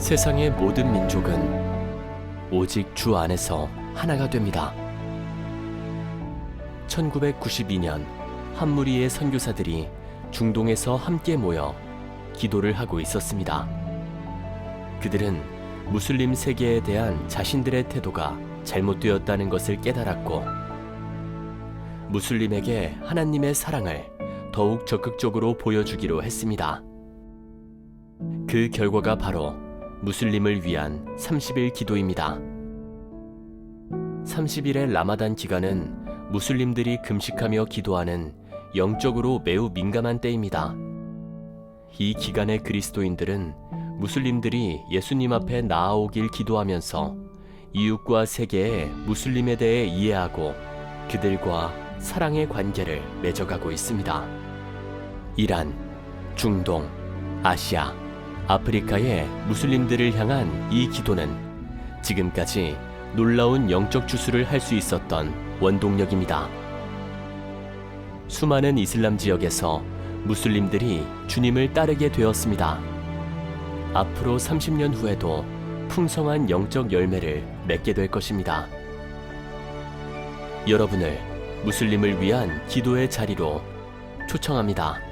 세상의 모든 민족은 오직 주 안에서 하나가 됩니다. 1992년 한 무리의 선교사들이 중동에서 함께 모여 기도를 하고 있었습니다. 그들은 무슬림 세계에 대한 자신들의 태도가 잘못되었다는 것을 깨달았고 무슬림에게 하나님의 사랑을 더욱 적극적으로 보여주기로 했습니다. 그 결과가 바로 무슬림을 위한 30일 기도입니다. 30일의 라마단 기간은 무슬림들이 금식하며 기도하는 영적으로 매우 민감한 때입니다. 이 기간에 그리스도인들은 무슬림들이 예수님 앞에 나아오길 기도하면서 이웃과 세계의 무슬림에 대해 이해하고 그들과 사랑의 관계를 맺어가고 있습니다. 이란, 중동, 아시아, 아프리카의 무슬림들을 향한 이 기도는 지금까지 놀라운 영적 주수를 할 수 있었던 원동력입니다. 수많은 이슬람 지역에서 무슬림들이 주님을 따르게 되었습니다. 앞으로 30년 후에도 풍성한 영적 열매를 맺게 될 것입니다. 여러분을 무슬림을 위한 기도의 자리로 초청합니다.